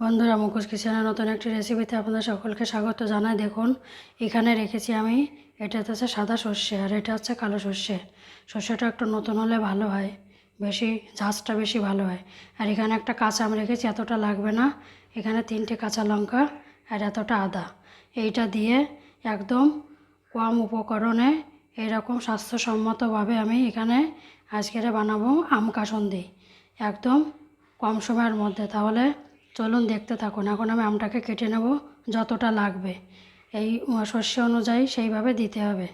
বন্ধুরা মুখোশ কিচেনের নতুন একটি রেসিপিতে আপনাদের সকলকে স্বাগত জানাই। দেখুন, এখানে রেখেছি আমি, এটা হচ্ছে সাদা সর্ষে আর এটা হচ্ছে কালো সর্ষে। সর্ষেটা একটু নতুন হলে ভালো হয়, বেশি ঝাঁজটা বেশি ভালো হয়। আর এখানে একটা কাঁচা আম রেখেছি, এতটা লাগবে না। এখানে তিনটে কাঁচা লঙ্কা আর এতটা আদা। এইটা দিয়ে একদম কম উপকরণে এরকম স্বাস্থ্যসম্মতভাবে আমি এখানে আজকের বানাবো আম কাসন্দি, একদম কম সময়ের মধ্যে। তাহলে চলুন দেখতে থাকুন। এখন আমি আমটাকে কেটে নেব, যতটা লাগবে। এই শস্য অনুযায়ী সেইভাবে দিতে হবে।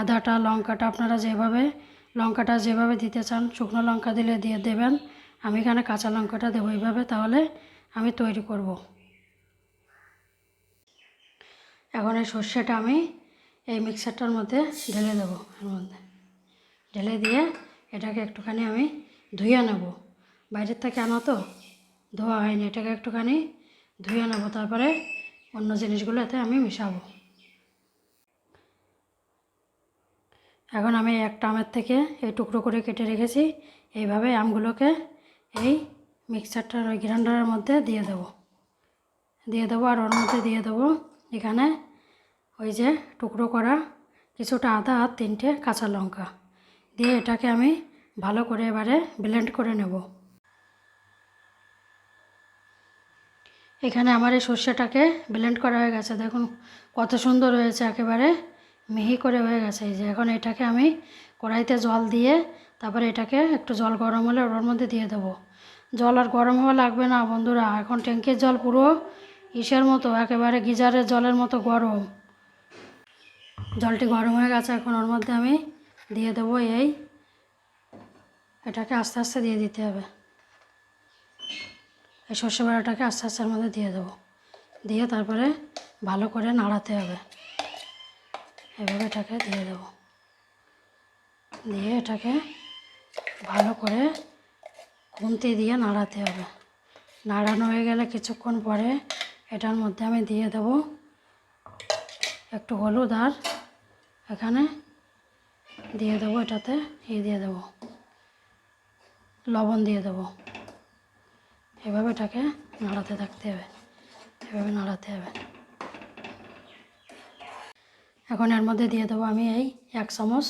আদাটা, লঙ্কাটা আপনারা যেভাবে, লঙ্কাটা যেভাবে দিতে চান, শুকনো লঙ্কা দিলে দিয়ে দেবেন। আমি এখানে কাঁচা লঙ্কাটা দেবো এইভাবে, তাহলে আমি তৈরি করব। এখন এই সর্ষেটা আমি এই মিক্সারটার মধ্যে ঢেলে দেবো, এর মধ্যে। ঢেলে দিয়ে এটাকে একটুখানি আমি ধুয়ে নেব। বাইরের থেকে আনা তো? ধোয়া হয়নি, এটাকে একটুখানি ধুয়ে নেব, তারপরে অন্য জিনিসগুলো এতে আমি মিশাবো। এখন আমি একটা আমের থেকে এই টুকরো করে কেটে রেখেছি, এইভাবে আমগুলোকে এই মিক্সারটার ওই গ্রাইন্ডারের মধ্যে দিয়ে দেবো। দিয়ে দেবো আর ওর মধ্যে দিয়ে দেবো এখানে ওই যে টুকরো করা কিছুটা আদা আর তিনটে কাঁচা লঙ্কা। দিয়ে এটাকে আমি ভালো করে এবারে ব্লেন্ড করে নেব। এখানে আমার এই সর্ষেটাকে ব্লেন্ড করা হয়ে গেছে। দেখুন, কত সুন্দর হয়েছে একেবারে, মিহি করে হয়ে গেছে। এই যে এখন এটাকে আমি কড়াইতে জল দিয়ে তারপরে এটাকে একটু জল গরম হলে ওর মধ্যে দিয়ে দেবো। জল আর গরম হওয়া লাগবে না বন্ধুরা, এখন ট্যাঙ্কির জল পুরো ইসের মতো, একেবারে গিজারের জলের মতো গরম। জলটি গরম হয়ে গেছে, এখন ওর মধ্যে আমি দিয়ে দেবো এই, এটাকে আস্তে আস্তে দিয়ে দিতে হবে। এই সর্ষে বাটাটাকে আস্তে আস্তে মধ্যে দিয়ে দেবো। দিয়ে তারপরে ভালো করে নাড়াতে হবে। এভাবে এটাকে দিয়ে দেবো। দিয়ে এটাকে ভালো করে খুন্তি দিয়ে নাড়াতে হবে। নাড়ানো হয়ে গেলে কিছুক্ষণ পরে এটার মধ্যে আমি দিয়ে দেব একটু হলুদ আর এখানে দিয়ে দেবো এটাতে ই দিয়ে দেবো। লবণ দিয়ে দেবো। এভাবে এটাকে নাড়াতে থাকতে হবে। এভাবে নাড়াতে হবে। এখন এর মধ্যে দিয়ে দেবো আমি এই এক চামচ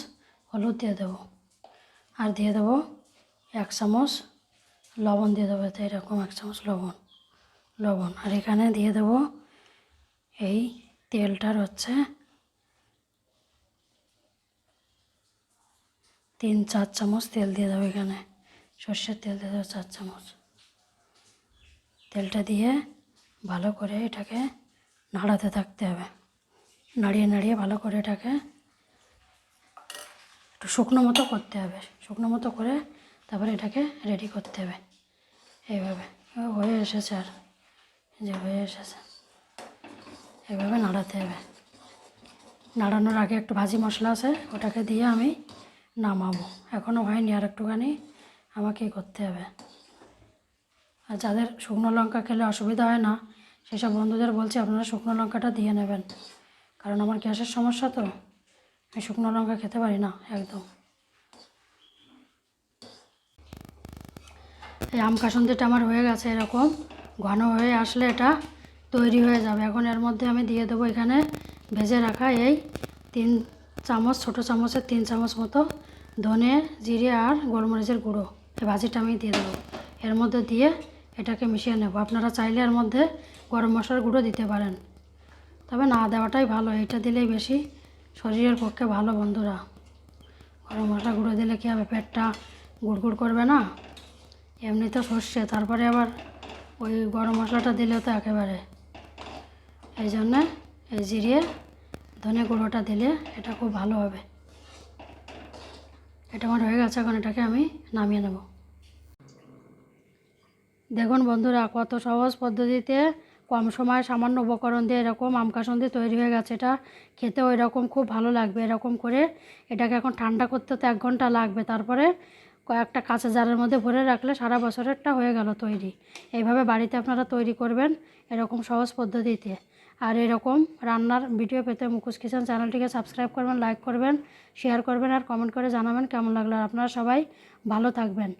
হলুদ দিয়ে দেবো। আর দিয়ে দেবো এক চামচ লবণ দিয়ে দেবো এতে এরকম এক চামচ লবণ লবণ। আর এখানে দিয়ে দেবো এই তেলটার হচ্ছে তিন চার চামচ তেল দিয়ে দেবো এখানে। সর্ষের তেল দিয়ে দেবো চার চামচ। তেলটা দিয়ে ভালো করে এটাকে নাড়াতে থাকতে হবে। নাড়িয়ে নাড়িয়ে ভালো করে এটাকে একটু শুকনো মতো করতে হবে। শুকনো মতো করে তারপরে এটাকে রেডি করতে হবে। এইভাবে হয়ে এসেছে আর। যে হয়ে এসেছে। এইভাবে নাড়াতে হবে। নাড়ানোর আগে একটু ভাজি মশলা আছে, ওটাকে দিয়ে আমি নামাবো। এখনও হয়নি আর একটুখানি আমাকে করতে হবে। আর যাদের শুকনো লঙ্কা খেলে অসুবিধা হয় না, সেসব বন্ধুদের বলছি আপনারা শুকনো লঙ্কাটা দিয়ে নেবেন। কারণ আমার গ্যাসের সমস্যা তো, আমি শুকনো লঙ্কা খেতে পারি না একদম। এই আম কাসন্দিটা আমার হয়ে গেছে এরকম, ঘন হয়ে আসলে এটা তৈরি হয়ে যাবে। এখন এর মধ্যে আমি দিয়ে দেবো এখানে ভেজে রাখা এই তিন চামচ, ছোটো চামচের তিন চামচ মতো ধনে, জিরে আর গোলমরিচের গুঁড়ো। এই ভাজিটা আমি দিয়ে দেবো। এর মধ্যে দিয়ে এটাকে মিশিয়ে নেব। আপনারা চাইলে এর মধ্যে গরম মশলার গুঁড়ো দিতে পারেন। তবে না দেওয়াটাই ভালো এটা দিলেই বেশি শরীরের পক্ষে ভালো বন্ধুরা। গরম মশলা গুঁড়ো দিলে কী হবে, পেটটা গুড়গুড় করবে না? এমনি তো সর্ষে, তারপরে আবার ওই গরম মশলাটা দিলে তো একেবারে। এই জন্যে এই জিরিয়ে ধনে গুঁড়োটা দিলে এটা খুব ভালো হবে। এটা আমার হয়ে গেছে, এখন এটাকে আমি নামিয়ে নেব। দেখুন বন্ধুরা, কত সহজ পদ্ধতিতে কম সময় সামান্য উপকরণ দিয়ে এরকম আম কাসন্দি তৈরি হয়ে গেছে এটা। খেতে ওই খুব ভালো লাগবে এরকম করে। এটাকে এখন ঠান্ডা করতে তো এক ঘণ্টা লাগবে। তারপরে কয়েকটা কাঁচা জারের মধ্যে ভরে রাখলে সারা বছরেরটা হয়ে গেল তৈরি। এইভাবে বাড়িতে আপনারা তৈরি করবেন এরকম সহজ পদ্ধতিতে। আর এরকম রান্নার ভিডিও পেতে মুখোশ কিচেন চ্যানেলটিকে সাবস্ক্রাইব করবেন, লাইক করবেন, শেয়ার করবেন আর কমেন্ট করে জানাবেন কেমন লাগল। আর আপনারা সবাই ভালো থাকবেন।